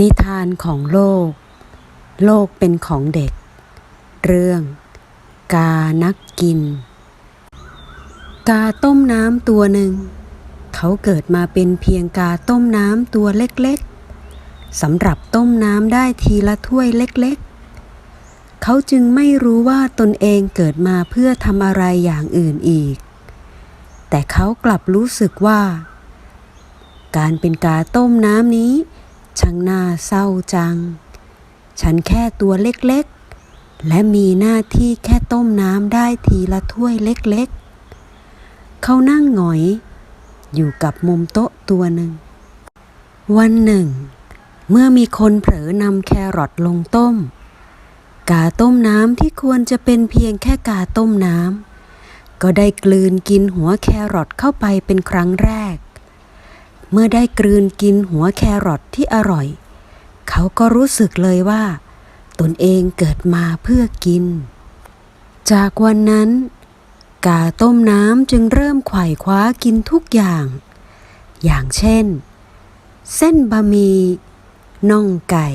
นิทานของโลก โลกเป็นของเด็ก เรื่อง กานักกิน กาต้มน้ำตัวหนึ่ง เขาเกิดมาเป็นเพียงกาต้มน้ำตัวเล็กๆสำหรับต้มน้ำได้ทีละถ้วยเล็กๆ เขาจึงไม่รู้ว่าตนเองเกิดมาเพื่อทำอะไรอย่างอื่นอีก แต่เขากลับรู้สึกว่า การเป็นกาต้มน้ำนี้ ช่างน่าเศร้าจัง ฉันแค่ตัวเล็กๆ และมีหน้าที่แค่ต้มน้ำได้ทีละถ้วยเล็กๆ เขานั่งหงอย อยู่กับมุมโต๊ะตัวหนึ่ง วันหนึ่ง เมื่อมีคนเผลอนำแครอทลงต้ม กาต้มน้ำที่ควรจะเป็นเพียงแค่กาต้มน้ำก็ได้กลืนกินหัวแครอทเข้าไปเป็นครั้งแรก เมื่อได้กลืนกินหัวแครอทที่อร่อย เขาก็รู้สึกเลยว่า ตนเองเกิดมาเพื่อกิน จากวันนั้น กาต้มน้ำจึงเริ่มไขว่คว้ากินทุกอย่าง อย่างเช่น เส้นบะหมี่น่องไก่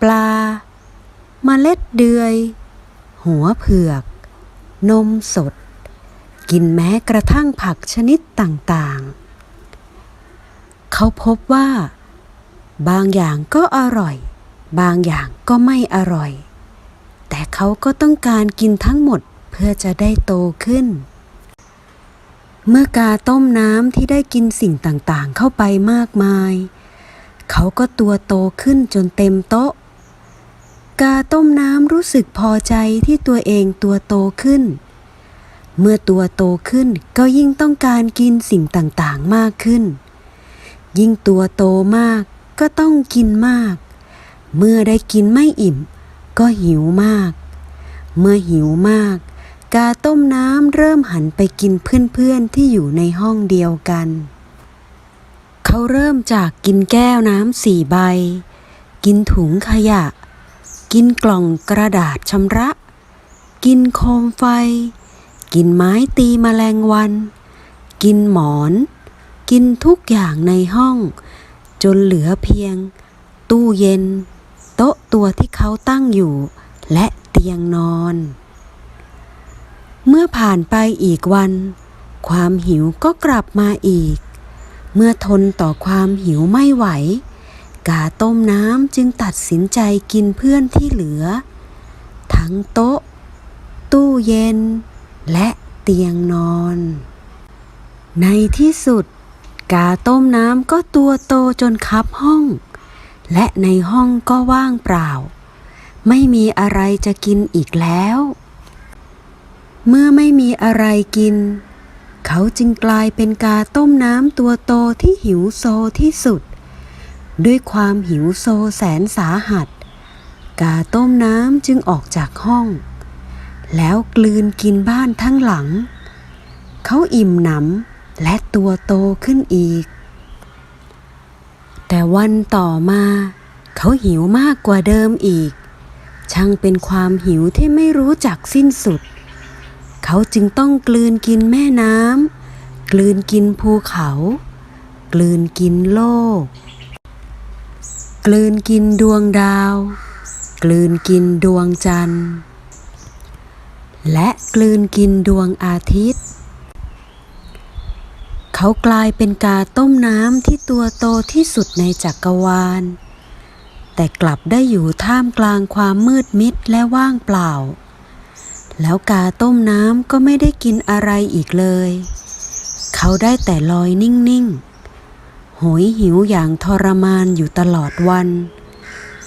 ปลาเมล็ดเดือย หัวเผือก นมสด กินแม้กระทั่งผักชนิดต่างๆ เขาพบว่า บางอย่างก็อร่อย บางอย่างก็ไม่อร่อย แต่เขาก็ต้องการกินทั้งหมดเพื่อจะได้โตขึ้น เมื่อกาต้มน้ำที่ได้กินสิ่งต่างๆ เข้าไปมากมาย เขาก็ตัวโตขึ้นจนเต็มโต๊ะ กาต้มน้ำรู้สึกพอใจที่ตัวเองตัวโตขึ้น เมื่อตัวโตขึ้นก็ยิ่งต้องการกินสิ่งต่างๆมากขึ้น ยิ่งตัวโตมากก็ต้องกินมาก เมื่อได้กินไม่อิ่ม ก็หิวมาก เมื่อหิวมาก กาต้มน้ำเริ่มหันไปกินเพื่อนๆที่อยู่ในห้องเดียวกัน เขาเริ่มจากกินแก้วน้ำสี่ใบ กินถุงขยะ กินกล่องกระดาษชำระ กินโคมไฟ กินไม้ตีแมลงวัน กินหมอน กินทุกอย่างในห้อง จนเหลือเพียง ตู้เย็น โต๊ะตัวที่เขาตั้งอยู่ และเตียงนอน เมื่อผ่านไปอีกวัน ความหิวก็กลับมาอีก เมื่อทนต่อความหิวไม่ไหว กาต้มน้ำจึงตัดสินใจกินเพื่อนที่เหลือ ทั้งโต๊ะ ตู้เย็น และเตียงนอน ในที่สุด กาต้มน้ำก็ตัวโตจนคับห้อง และในห้องก็ว่างเปล่า ไม่มีอะไรจะกินอีกแล้ว เมื่อไม่มีอะไรกิน เขาจึงกลายเป็นกาต้มน้ำตัวโตที่หิวโซที่สุด ด้วยความหิวโซแสนสาหัส กาต้มน้ำจึงออกจากห้อง แล้วกลืนกินบ้านทั้งหลัง เขาอิ่มหนำ และตัวโตขึ้นอีก แต่วันต่อมา เขาหิวมากกว่าเดิมอีก ช่างเป็นความหิวที่ไม่รู้จักสิ้นสุด เขาจึงต้องกลืนกินแม่น้ำกลืนกินภูเขา กลืนกินโลก กลืนกินดวงดาว กลืนกินดวงจันทร์ และกลืนกินดวงอาทิตย์ เขากลายเป็นกาต้มน้ำที่ตัวโตที่สุดในจักรวาล แต่กลับได้อยู่ท่ามกลางความมืดมิดและว่างเปล่า แล้วกาต้มน้ำก็ไม่ได้กินอะไรอีกเลย เขาได้แต่ลอยนิ่งๆโหยหิวอย่างทรมานอยู่ตลอดวัน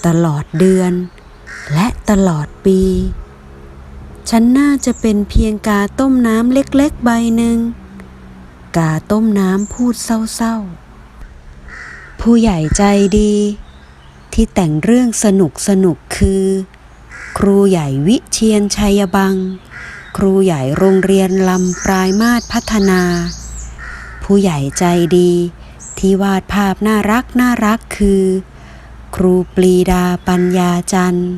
ตลอดเดือน และตลอดปี ฉันน่าจะเป็นเพียงกาต้มน้ำเล็กๆใบหนึ่ง กาต้มน้ำพูดเศร้าๆ ผู้ใหญ่ใจดี ที่แต่งเรื่องสนุกสนุกคือ ครูใหญ่วิเชียนชัยบัง ครูใหญ่โรงเรียนลำปลายมาศพัฒนา ผู้ใหญ่ใจดีที่วาดภาพน่ารักน่ารักคือ ครูปรีดาปัญญาจันทร์